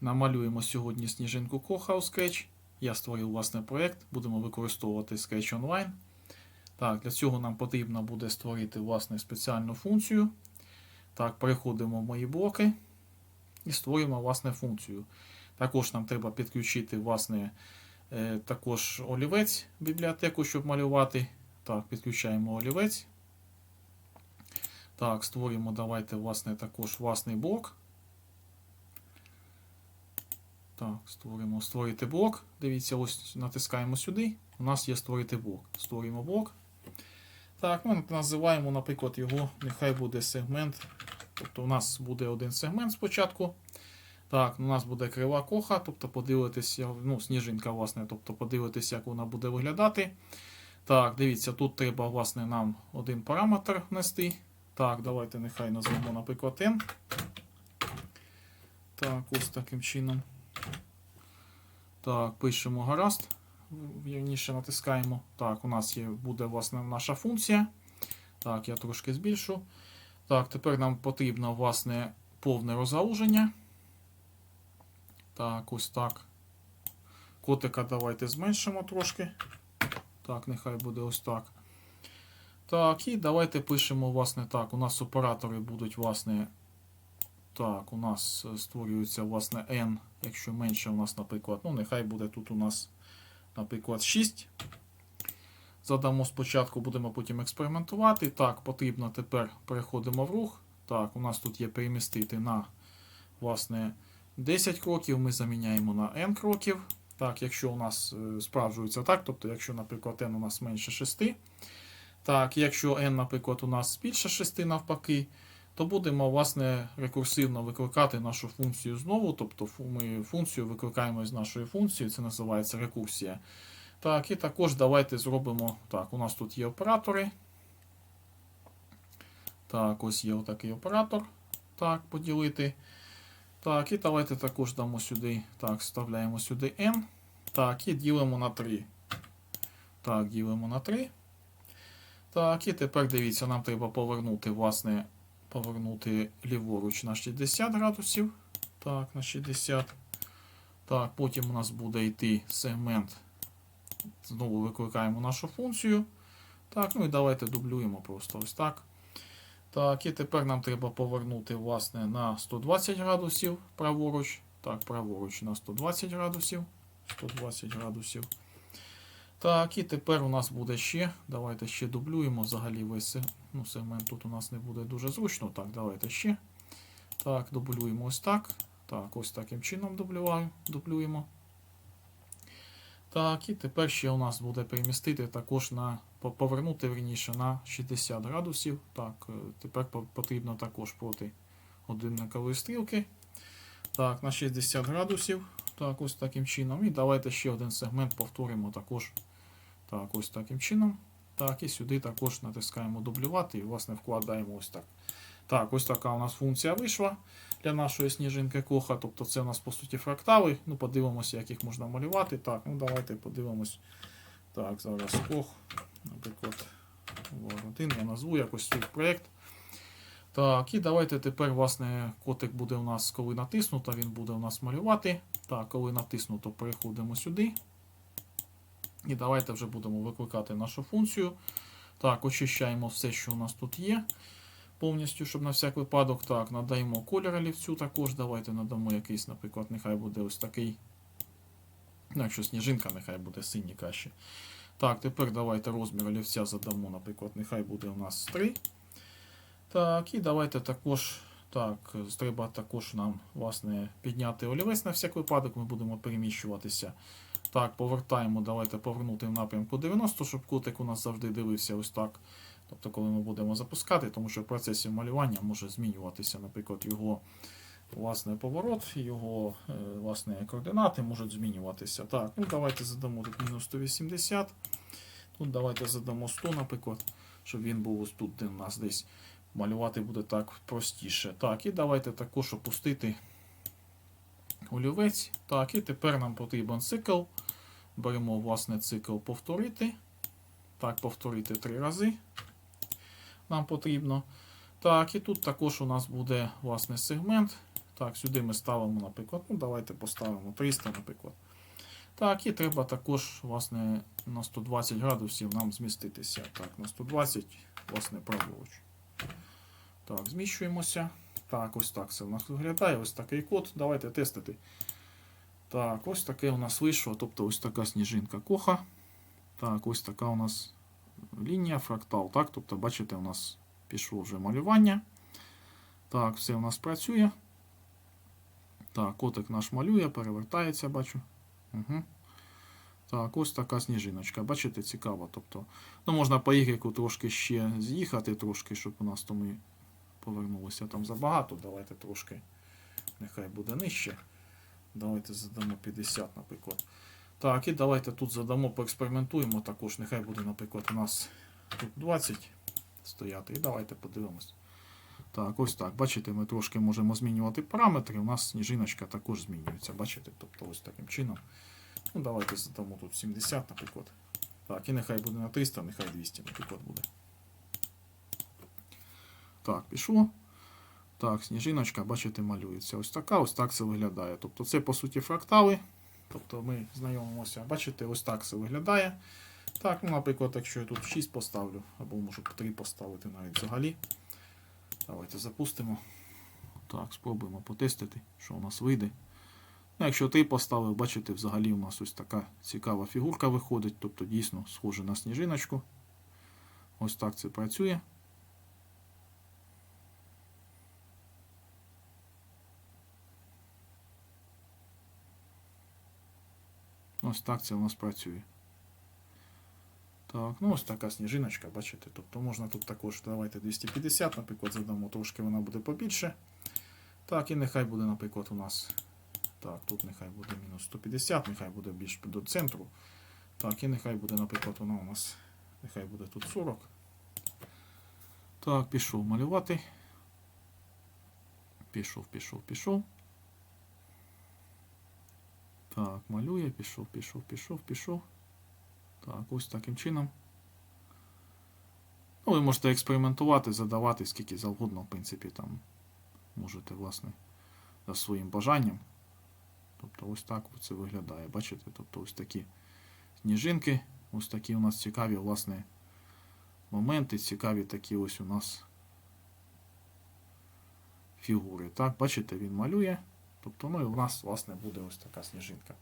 Намалюємо сьогодні сніжинку Коха у Scratch. Я створив власний проєкт, будемо використовувати Scratch Online. Так, Для цього нам потрібно буде створити власне спеціальну функцію. Так, Переходимо в мої блоки і створюємо власне функцію. Також нам треба підключити власне, е, також олівець в бібліотеку, щоб малювати. Так, Підключаємо олівець. Так, створюємо давайте власне, також власний блок. Так, створимо створити блок. Дивіться, ось натискаємо сюди. У нас є створити блок. Створюємо блок. Так, ми називаємо, наприклад, його, нехай буде сегмент. Тобто у нас буде один сегмент спочатку. Так, у нас буде крива коха, тобто подивитися, ну, сніжинка, власне, тобто подивитися, як вона буде виглядати. Так, дивіться, тут треба, власне, нам один параметр внести. Так, давайте нехай назвемо, наприклад, n. Так, ось таким чином. Так, пишемо гаразд. Вірніше натискаємо. Так, у нас є, буде власне наша функція. Так, я трошки збільшу. Так, тепер нам потрібно власне повне розгалуження. Так, ось так. Котика давайте зменшимо трошки. Так, нехай буде ось так. Так, і давайте пишемо, власне, так. У нас оператори будуть, власне. Так, у нас створюється, власне, n. Якщо менше, у нас, наприклад, ну, нехай буде тут у нас, наприклад, 6. Задамо спочатку, будемо потім експериментувати. Так, потрібно тепер переходимо в рух. Так, у нас тут є перемістити на, власне, 10 кроків. Ми заміняємо на n кроків. Так, якщо у нас е, справджується так, тобто, якщо, наприклад, n у нас менше 6. Так, якщо n, наприклад, у нас більше 6 навпаки, то будемо власне рекурсивно викликати нашу функцію знову. Тобто ми функцію викликаємо з нашої функції, це називається рекурсія. Так, і також давайте зробимо. Так, у нас тут є оператори. Так, ось є отакий оператор. Так, поділити. Так, і давайте також дамо сюди. Так, вставляємо сюди n. Так, і ділимо на 3. Так, ділимо на 3. Так, і тепер дивіться, нам треба повернути, власне, повернути ліворуч на 60 градусів. Так, на 60. Так, потім у нас буде йти сегмент. Знову викликаємо нашу функцію. Так, ну і давайте дублюємо просто ось так. Так, і тепер нам треба повернути, власне, на 120 градусів праворуч. Так, праворуч на 120 градусів. 120 градусів. Так, і тепер у нас буде ще. Давайте ще дублюємо. Взагалі весь ну, сегмент тут у нас не буде дуже зручно. Так, давайте ще. Так, дублюємо ось так. Так, ось таким чином дублюваю, дублюємо. Так, і тепер ще у нас буде перемістити також на повернути верніше на 60 градусів. Так, е, тепер потрібно також проти годинникової стрілки. Так, на 60 градусів. Так, ось таким чином. І давайте ще один сегмент повторимо також. Так, ось таким чином. Так, і сюди також натискаємо дублювати і, власне, вкладаємо ось так. Так, ось така у нас функція вийшла для нашої сніжинки коха. Тобто це у нас по суті фрактали. Ну, подивимося, як їх можна малювати. Так, ну давайте подивимось. Так, зараз кох. Наприклад, один я назву якось свій проєкт. Так, і давайте тепер, власне, котик буде у нас, коли натиснуто, він буде у нас малювати. Так, коли натиснуто, переходимо сюди. І давайте вже будемо викликати нашу функцію. Так, очищаємо все, що у нас тут є. Повністю, щоб на всяк випадок. Так, надаємо колір олівцю також. Давайте надамо якийсь, наприклад, нехай буде ось такий. Ну, якщо сніжинка, нехай буде синій краще. Так, тепер давайте розмір олівця задамо, наприклад, нехай буде у нас 3. Так, і давайте також. Так, треба також нам, власне, підняти олівець на всяк випадок, ми будемо переміщуватися. Так, повертаємо, давайте повернути в напрямку 90, щоб котик у нас завжди дивився ось так. Тобто, коли ми будемо запускати, тому що в процесі малювання може змінюватися, наприклад, його власне поворот, його е, власне координати можуть змінюватися. Так, ну давайте задамо тут мінус 180. Тут давайте задамо 100, наприклад, щоб він був ось тут, у нас десь малювати буде так простіше. Так, і давайте також опустити олівець. Так, і тепер нам потрібен цикл. Беремо власне цикл повторити. Так, повторити три рази. Нам потрібно. Так, і тут також у нас буде власне сегмент. Так, сюди ми ставимо, наприклад, ну давайте поставимо 300, наприклад. Так, і треба також, власне, на 120 градусів нам зміститися. Так, на 120, власне, праворуч. Так, зміщуємося. Так, ось так це у нас виглядає. Ось такий код. Давайте тестити. Так, ось таке у нас вийшло. Тобто ось така сніжинка коха. Так, ось така у нас лінія, фрактал. Так, тобто, бачите, у нас пішло вже малювання. Так, все у нас працює. Так, котик наш малює, перевертається, бачу. Угу. Так, ось така сніжиночка. Бачите, цікаво. Тобто, ну, можна по Y трошки ще з'їхати, трошки, щоб у нас то ми повернулися там забагато. Давайте трошки. Нехай буде нижче. Давайте задамо 50, наприклад. Так, і давайте тут задамо, поекспериментуємо також. Нехай буде, наприклад, у нас тут 20 стояти. І давайте подивимось. Так, ось так. Бачите, ми трошки можемо змінювати параметри. У нас сніжиночка також змінюється. Бачите? Тобто ось таким чином. Ну, давайте задамо тут 70, наприклад. Так, і нехай буде на 300, нехай 200, наприклад, буде. Так, пішло. Так, сніжиночка, бачите, малюється. Ось така, ось так це виглядає. Тобто це, по суті, фрактали. Тобто ми знайомимося, бачите, ось так це виглядає. Так, ну, наприклад, якщо я тут 6 поставлю, або можу 3 поставити навіть взагалі. Давайте запустимо. Так, спробуємо потестити, що у нас вийде. Ну, якщо 3 поставив, бачите, взагалі у нас ось така цікава фігурка виходить, тобто дійсно схоже на сніжиночку. Ось так це працює. Ось так це у нас працює. Так, ну ось така сніжиночка, бачите. Тобто можна тут також, давайте 250, наприклад, задамо, трошки вона буде побільше. Так, і нехай буде, наприклад, у нас. Так, тут нехай буде мінус 150, нехай буде більш до центру. Так, і нехай буде, наприклад, вона у нас. Нехай буде тут 40. Так, пішов малювати. Пішов, пішов, пішов. Так, малює, пішов, пішов, пішов, пішов. Так, ось таким чином. Ну, ви можете експериментувати, задавати скільки завгодно, в принципі, там можете, власне, за своїм бажанням. Тобто ось так це виглядає. Бачите? Тобто ось такі сніжинки, ось такі у нас цікаві, власне, моменти, цікаві такі ось у нас фігури. Так, бачите, він малює. Тобто, ну і у нас, власне, буде ось така сніжинка.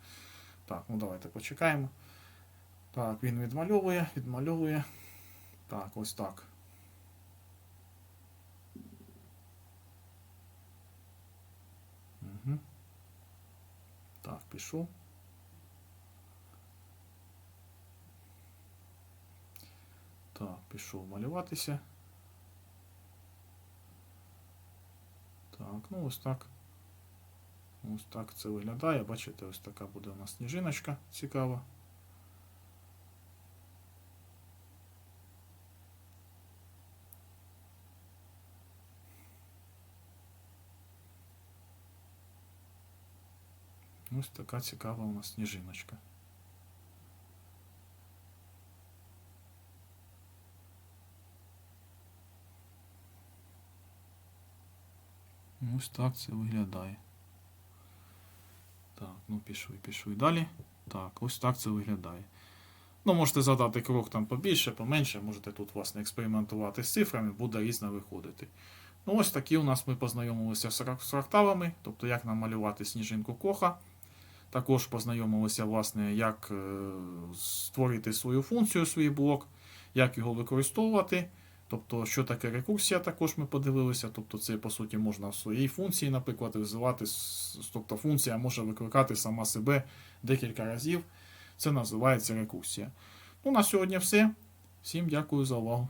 Так, ну давайте почекаємо. Так, він відмальовує, відмальовує. Так, ось так. Угу. Так, пішов. Так, пішов малюватися. Так, ну ось так. Ось так це виглядає. Бачите, ось така буде у нас сніжиночка цікава. Ось така цікава у нас сніжиночка. Ось так це виглядає. Так, ну пішли, пішли далі. Так, ось так це виглядає. Ну, можете задати крок там побільше, поменше, можете тут, власне, експериментувати з цифрами, буде різно виходити. Ну, ось такі у нас ми познайомилися з фракталами, тобто як намалювати сніжинку коха. Також познайомилися, власне, як е, створити свою функцію, свій блок, як його використовувати. Тобто, що таке рекурсія, також ми подивилися. Тобто, це, по суті, можна в своїй функції, наприклад, визивати. Тобто функція може викликати сама себе декілька разів. Це називається рекурсія. Ну, на сьогодні все. Всім дякую за увагу.